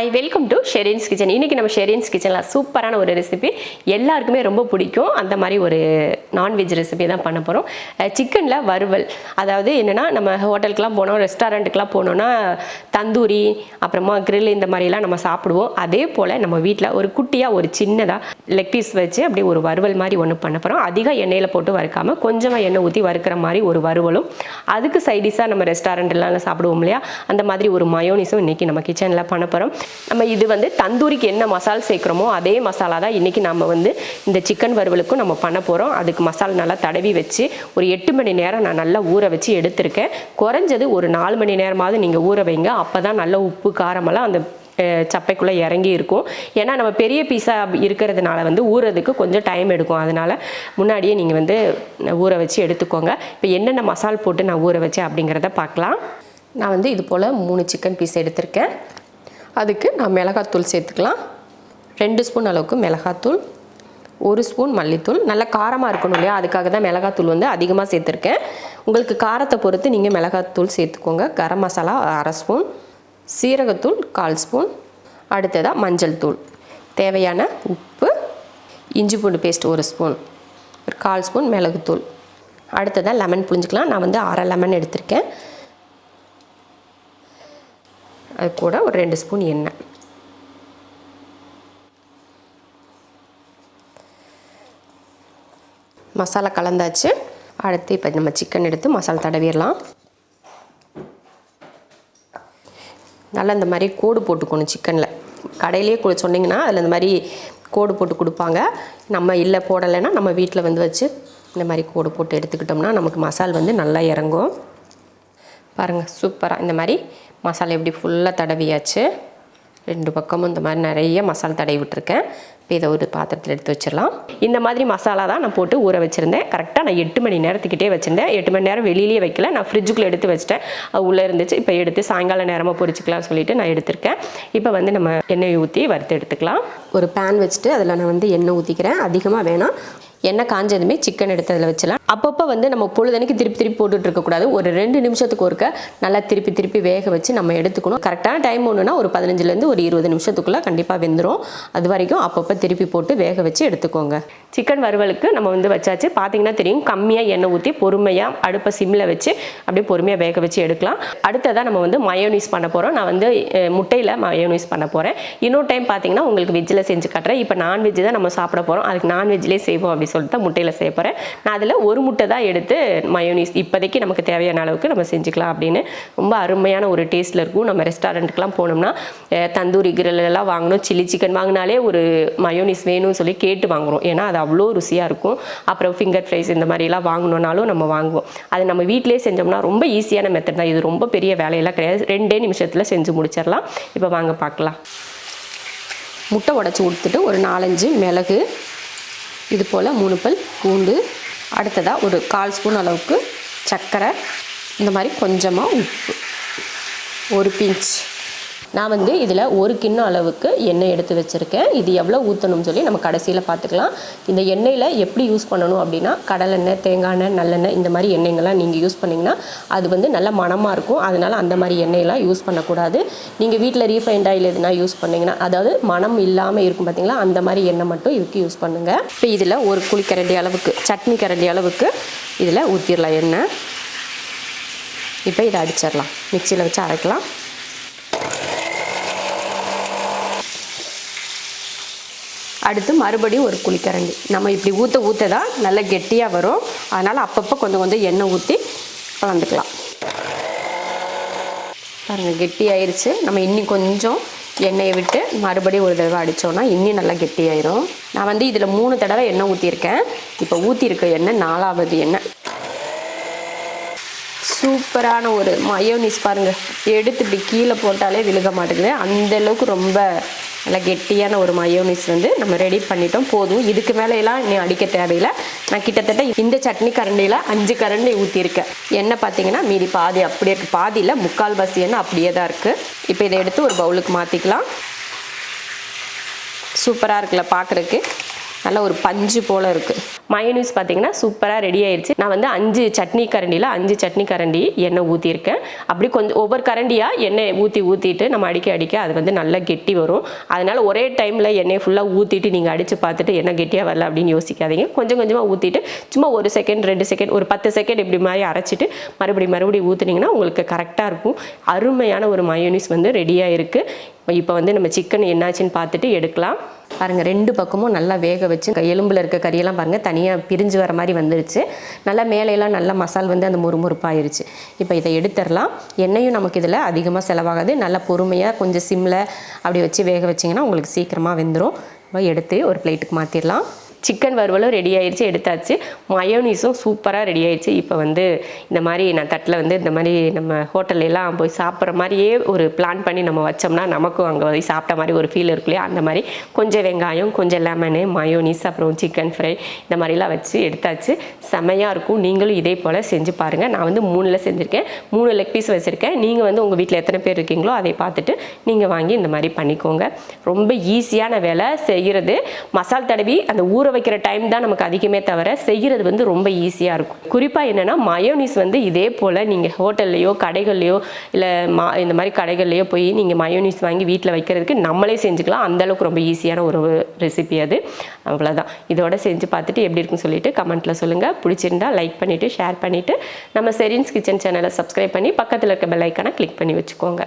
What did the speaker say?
Hi welcome to Sherin's kitchen இன்றைக்கி நம்ம ஷெரின்ஸ் கிச்சனில் சூப்பரான ஒரு ரெசிபி எல்லாருக்குமே ரொம்ப பிடிக்கும். அந்த மாதிரி ஒரு நான்வெஜ் ரெசிபி தான் பண்ண போகிறோம் சிக்கனில் வறுவல். அதாவது என்னென்னா நம்ம ஹோட்டலுக்குலாம் போனோம் ரெஸ்டாரண்ட்டுக்கெலாம் போனோன்னா தந்தூரி அப்புறமா கிரில் இந்த மாதிரிலாம் நம்ம சாப்பிடுவோம். அதே போல் நம்ம வீட்டில் ஒரு குட்டியாக ஒரு சின்னதாக லெக் பீஸ் வச்சு அப்படியே ஒரு வறுவல் மாதிரி ஒன்று பண்ண போகிறோம் அதிக எண்ணெயில் போட்டு வறுக்காமல் கொஞ்சமாக எண்ணெய் ஊற்றி வறுக்கிற மாதிரி ஒரு வறுவலும். அதுக்கு சைடிஷாக நம்ம ரெஸ்டாரண்ட்லாம் சாப்பிடுவோம் இல்லையா? அந்த மாதிரி ஒரு மயோனிஸும் இன்றைக்கி நம்ம கிச்சனில் பண்ண போகிறோம் நம்ம இது வந்து தந்தூரிக்கு என்ன மசால் சேர்க்குறோமோ அதே மசாலா தான் இன்றைக்கி நம்ம வந்து இந்த சிக்கன் வறுவலுக்கும் நம்ம பண்ண போகிறோம் அதுக்கு மசாலா நல்லா தடவி வச்சு ஒரு எட்டு மணி நேரம் நான் நல்லா ஊற வச்சு எடுத்திருக்கேன். குறைஞ்சது ஒரு நாலு மணி நேரமாவது நீங்கள் ஊற வைங்க. அப்போ தான் நல்ல உப்பு காரமெல்லாம் அந்த சப்பைக்குள்ளே இறங்கி இருக்கும். ஏன்னா நம்ம பெரிய பீஸாக இருக்கிறதுனால வந்து ஊறதுக்கு கொஞ்சம் டைம் எடுக்கும். அதனால் முன்னாடியே நீங்கள் வந்து ஊற வச்சு எடுத்துக்கோங்க. இப்போ என்னென்ன மசால் போட்டு நான் ஊற வச்சேன் அப்படிங்கிறத பார்க்கலாம். நான் வந்து இது போல் மூணு சிக்கன் பீஸ் எடுத்திருக்கேன். அதுக்கு நான் மிளகாத்தூள் சேர்த்துக்கலாம். ரெண்டு ஸ்பூன் அளவுக்கு மிளகாத்தூள் ஒரு ஸ்பூன் மல்லித்தூள். நல்லா காரமாக இருக்கணும் இல்லையா? அதுக்காக தான் மிளகாத்தூள் வந்து அதிகமாக சேர்த்துருக்கேன். உங்களுக்கு காரத்தை பொறுத்து நீங்கள் மிளகாத்தூள் சேர்த்துக்கோங்க. கரம் மசாலா அரை ஸ்பூன் சீரகத்தூள் கால் ஸ்பூன். அடுத்ததாக மஞ்சள் தூள். தேவையான உப்பு இஞ்சி பூண்டு பேஸ்ட் ஒரு ஸ்பூன் ஒரு கால் ஸ்பூன் மிளகுத்தூள். அடுத்ததாக லெமன் புழிஞ்சிக்கலாம். நான் வந்து அரை லெமன் எடுத்திருக்கேன். அது கூட ஒரு ரெண்டு ஸ்பூன் எண்ணெய். மசாலா கலந்தாச்சு. அடுத்து இப்போ நம்ம சிக்கன் எடுத்து மசாலா தடவிடலாம். நல்லா இந்த மாதிரி கோடு போட்டுக்கணும் சிக்கனில் கடையிலேயே சொன்னிங்கன்னா அதில் இந்த மாதிரி கோடு போட்டு கொடுப்பாங்க. நம்ம இல்லை போடலைன்னா நம்ம வீட்டில் வந்து வச்சு இந்த மாதிரி கோடு போட்டு எடுத்துக்கிட்டோம்னா நமக்கு மசால் வந்து நல்லா இறங்கும். பாருங்கள் சூப்பராக இந்த மாதிரி மசாலா எப்படி ஃபுல்லாக தடவியாச்சு. ரெண்டு பக்கமும் இந்த மாதிரி நிறைய மசாலா தடவி விட்டுருக்கேன். இப்போ இதை ஒரு பாத்திரத்தில் எடுத்து வச்சிடலாம். இந்த மாதிரி மசாலா தான் நான் போட்டு ஊற வச்சுருந்தேன். கரெக்டாக நான் எட்டு மணி நேரத்துக்கிட்டே வச்சுருந்தேன். எட்டு மணி நேரம் வெளியிலேயே வைக்கல. நான் ஃப்ரிட்ஜுக்குள்ளே எடுத்து வச்சிட்டேன். அது உள்ளே இருந்துச்சு. இப்போ எடுத்து சாயங்கால நேரமாக பொறிச்சிக்கலாம்னு சொல்லிட்டு நான் எடுத்திருக்கேன். இப்போ வந்து நம்ம எண்ணெய் ஊற்றி வறுத்து எடுத்துக்கலாம். ஒரு பேன் வச்சுட்டு அதில் நான் வந்து எண்ணெய் ஊற்றிக்கிறேன் அதிகமாக வேணாம். எண்ணெய் காஞ்சதுமே சிக்கன் எடுத்து அதில் வச்சலாம் அப்பப்போ வந்து நம்ம பொழுதனைக்கு திருப்பி திருப்பி போட்டுட்டு இருக்கக்கூடாது ஒரு ரெண்டு நிமிஷத்துக்கு ஒருக்க நல்லா திருப்பி திருப்பி வேக வச்சு நம்ம எடுத்துக்கணும். கரெக்டான டைம் ஒன்றுனா ஒரு பதினஞ்சுலேருந்து ஒரு இருபது நிமிஷத்துக்குள்ளே கண்டிப்பாக வெந்துடும் அது வரைக்கும் அப்பப்போ திருப்பி போட்டு வேக வச்சு எடுத்துக்கோங்க. சிக்கன் வறுவலுக்கு நம்ம வந்து வச்சாச்சு. பார்த்தீங்கன்னா தெரியும் கம்மியாக எண்ணெய் ஊற்றி பொறுமையாக அடுப்பை சிம்மில் வச்சு அப்படியே பொறுமையாக வேக வச்சு எடுக்கலாம். அடுத்ததாக நம்ம வந்து மயோனிஸ் பண்ண போகிறோம் நான் வந்து முட்டையில் மயோனிஸ் பண்ண போகிறேன் இன்னொரு டைம் பார்த்தீங்கன்னா உங்களுக்கு வெஜ்ஜில் செஞ்சு காட்டுறேன். இப்போ நான்வெஜ் தான் நம்ம சாப்பிட போகிறோம் அதுக்கு நான்வெஜ்லேயே செய்வோம் அப்படின்னு சொல்லிட்டு தான் முட்டையில் செய்ய போகிறேன் நான் அதில் ஒரு முட்டை தான் எடுத்து மயோனிஸ் இப்போதைக்கு நமக்கு தேவையான அளவுக்கு நம்ம செஞ்சுக்கலாம் அப்படின்னு ரொம்ப அருமையான ஒரு டேஸ்ட்டில் இருக்கும். நம்ம ரெஸ்டாரண்ட்டுக்குலாம் போனோம்னா தந்தூரி grill வாங்கணும் சில்லி சிக்கன் வாங்கினாலே ஒரு மயோனிஸ் வேணும்னு சொல்லி கேட்டு வாங்குறோம். ஏன்னா அது அவ்வளோ ருசியாக இருக்கும். அப்புறம் ஃபிங்கர் ஃப்ரைஸ் இந்த மாதிரிலாம் வாங்கணுன்னாலும் நம்ம வாங்குவோம். அது நம்ம வீட்டிலே செஞ்சோம்னா ரொம்ப ஈஸியான மெத்தட் தான். இது ரொம்ப பெரிய வேலையெல்லாம் கிடையாது. ரெண்டே நிமிஷத்தில் செஞ்சு முடிச்சிடலாம். இப்போ வாங்க பார்க்கலாம். முட்டை உடச்சி கொடுத்துட்டு ஒரு நாலஞ்சு மிளகு இது போல் மூணு பல் பூண்டு அடுத்ததாக ஒரு கால் ஸ்பூன் அளவுக்கு சர்க்கரை இந்த மாதிரி கொஞ்சமாக உப்பு ஒரு பிஞ்ச். நான் வந்து இதில் ஒரு கிண்ணம் அளவுக்கு எண்ணெய் எடுத்து வச்சுருக்கேன். இது எவ்வளோ ஊற்றணும்னு சொல்லி நம்ம கடைசியில் பார்த்துக்கலாம் இந்த எண்ணெயில் எப்படி யூஸ் பண்ணணும் அப்படின்னா கடலெண்ணெய் தேங்காய் எண்ணெய் நல்லெண்ணெய் இந்த மாதிரி எண்ணெய்கள்லாம் நீங்கள் யூஸ் பண்ணிங்கன்னா அது வந்து நல்ல மணமாக இருக்கும். அதனால் அந்த மாதிரி எண்ணெயெல்லாம் யூஸ் பண்ணக்கூடாது. நீங்கள் வீட்டில் ரீஃபைண்ட் ஆயில் எதுனா யூஸ் பண்ணிங்கன்னா அதாவது மனம் இல்லாமல் இருக்கும் பார்த்தீங்களா அந்த மாதிரி எண்ணெய் மட்டும் இதுக்கு யூஸ் பண்ணுங்கள் இப்போ இதில் ஒரு குழிக்கரண்டி அளவுக்கு சட்னி கரண்டி அளவுக்கு இதில் ஊற்றிடலாம் எண்ணெய். இப்போ இதை அடிச்சிடலாம். மிக்சியில் வச்சு அரைக்கலாம். அடுத்து மறுபடியும் ஒரு குழிக்கரண்டி நம்ம இப்படி ஊற்ற ஊற்ற தான் நல்லா கெட்டியாக வரும். அதனால் அப்பப்போ கொஞ்சம் கொஞ்சம் எண்ணெய் ஊற்றி கலந்துக்கலாம். பாருங்கள் கெட்டியாயிருச்சு. நம்ம இன்னும் கொஞ்சம் எண்ணெயை விட்டு மறுபடியும் ஒரு தடவை அடித்தோன்னா இன்னும் நல்லா கெட்டியாயிரும். நான் வந்து இதில் மூணு தடவை எண்ணெய் ஊற்றிருக்கேன் இப்போ ஊற்றிருக்க எண்ணெய் நாலாவது எண்ணெய். சூப்பரான ஒரு மயோனிஸ் பாருங்கள் எடுத்து இப்படி கீழே போட்டாலே விழுக மாட்டேங்குது. அந்த அளவுக்கு ரொம்ப நல்லா கெட்டியான ஒரு மயோனிஸ் வந்து நம்ம ரெடி பண்ணிட்டோம். போதும். இதுக்கு மேலே நீ அடிக்க தேவையில்லை. நான் கிட்டத்தட்ட இந்த சட்னி கரண்டியில் அஞ்சு கரண்டி ஊற்றிருக்கேன் எண்ணெய் பார்த்தீங்கன்னா மீதி பாதி அப்படியே இருக்குது பாதியில் முக்கால் பசி எண்ணெய் அப்படியே தான் இருக்குது இப்போ இதை எடுத்து ஒரு பவுலுக்கு மாற்றிக்கலாம் சூப்பராக இருக்குல்ல பார்க்குறதுக்கு நல்ல ஒரு பஞ்சு போல் இருக்குது மயனூஸ் பார்த்தீங்கன்னா சூப்பராக ரெடி ஆயிடுச்சு நான் வந்து அஞ்சு சட்னி கரண்டியில் அஞ்சு சட்னி கரண்டி எண்ணெய் ஊற்றிருக்கேன் அப்படி கொஞ்சம் ஒவ்வொரு கரண்டியாக எண்ணெய் ஊற்றி ஊற்றிட்டு நம்ம அடிக்க அடிக்க அது வந்து நல்லா கெட்டி வரும். அதனால் ஒரே டைமில் எண்ணெயை ஃபுல்லாக ஊற்றிட்டு நீங்கள் அடித்து பார்த்துட்டு என்ன கெட்டியாக வரல அப்படின்னு யோசிக்காதீங்க. கொஞ்சம் கொஞ்சமாக ஊற்றிட்டு சும்மா ஒரு செகண்ட் ரெண்டு செகண்ட் ஒரு பத்து செகண்ட் இப்படி மாதிரி அரைச்சிட்டு மறுபடியும் மறுபடியும் ஊற்றுனீங்கன்னா உங்களுக்கு கரெக்டாக இருக்கும். அருமையான ஒரு மயோனிஸ் வந்து ரெடியாக இருக்குது இப்போ வந்து நம்ம சிக்கன் என்னாச்சுன்னு பார்த்துட்டு எடுக்கலாம். பாருங்கள் ரெண்டு பக்கமும் நல்லா வேக வச்சு எலும்பில் இருக்க கறியெல்லாம் பாருங்கள் தனியாக பிரிஞ்சு வர மாதிரி வந்துருச்சு. நல்லா மேலையெல்லாம் நல்லா மசால் வந்து அந்த முறுமுறுப்பாயிருச்சு. இப்போ இதை எடுத்துடலாம். எண்ணெயும் நமக்கு இதில் அதிகமாக செலவாகாது. நல்லா பொறுமையாக கொஞ்சம் சிம்மில் அப்படி வச்சு வேக வச்சிங்கன்னா உங்களுக்கு சீக்கிரமாக வெந்துடும் எடுத்து ஒரு பிளேட்டுக்கு மாற்றிடலாம் சிக்கன் வறுவலும் ரெடி ஆயிடுச்சு எடுத்தாச்சு. மயோனீஸும் சூப்பராக ரெடி ஆயிடுச்சு இப்போ வந்து இந்த மாதிரி நான் தட்டில் வந்து இந்த மாதிரி நம்ம ஹோட்டல்ல எல்லாம் போய் சாப்பிட்ற மாதிரியே ஒரு பிளான் பண்ணி நம்ம வச்சோம்னா நமக்கும் அங்கே போய் சாப்பிட்ட மாதிரி ஒரு ஃபீல் இருக்கு இல்லையா? அந்த மாதிரி கொஞ்சம் வெங்காயம் கொஞ்சம் லெமனு மயோனீஸ் அப்புறம் சிக்கன் ஃப்ரை இந்த மாதிரிலாம் வச்சு எடுத்தாச்சு. செமையாக இருக்கும். நீங்களும் இதே போல் செஞ்சு பாருங்கள் நான் வந்து மூணில் செஞ்சுருக்கேன். மூணு லெக் பீஸ் வச்சுருக்கேன். நீங்கள் வந்து உங்கள் வீட்டில் எத்தனை பேர் இருக்கீங்களோ அதை பார்த்துட்டு நீங்கள் வாங்கி இந்த மாதிரி பண்ணிக்கோங்க. ரொம்ப ஈஸியான வேலை செய்கிறது மசால் தடவி அந்த ஊற வைக்கிற டைம் தான் நமக்கு அதிகமே தவிர செய்கிறது வந்து ரொம்ப ஈஸியாக இருக்கும். குறிப்பாக என்னென்னா மயோனிஸ் வந்து இதே போல் நீங்கள் ஹோட்டல்லையோ கடைகள்லையோ இல்லை மா இந்த மாதிரி கடைகள்லையோ போய் நீங்கள் மயோனிஸ் வாங்கி வீட்டில் வைக்கிறதுக்கு நம்மளே செஞ்சுக்கலாம். அந்த அளவுக்கு ரொம்ப ஈஸியான ஒரு ரெசிபி அது. அவ்வளோதான் இதோட செஞ்சு பார்த்துட்டு எப்படி இருக்குன்னு சொல்லிட்டு கமெண்ட்டில் சொல்லுங்கள் பிடிச்சிருந்தா லைக் பண்ணிவிட்டு ஷேர் பண்ணிவிட்டு நம்ம செரின்ஸ் கிச்சன் சேனலை சப்ஸ்கிரைப் பண்ணி பக்கத்தில் இருக்க பெல் ஐக்கானை கிளிக் பண்ணி வச்சுக்கோங்க.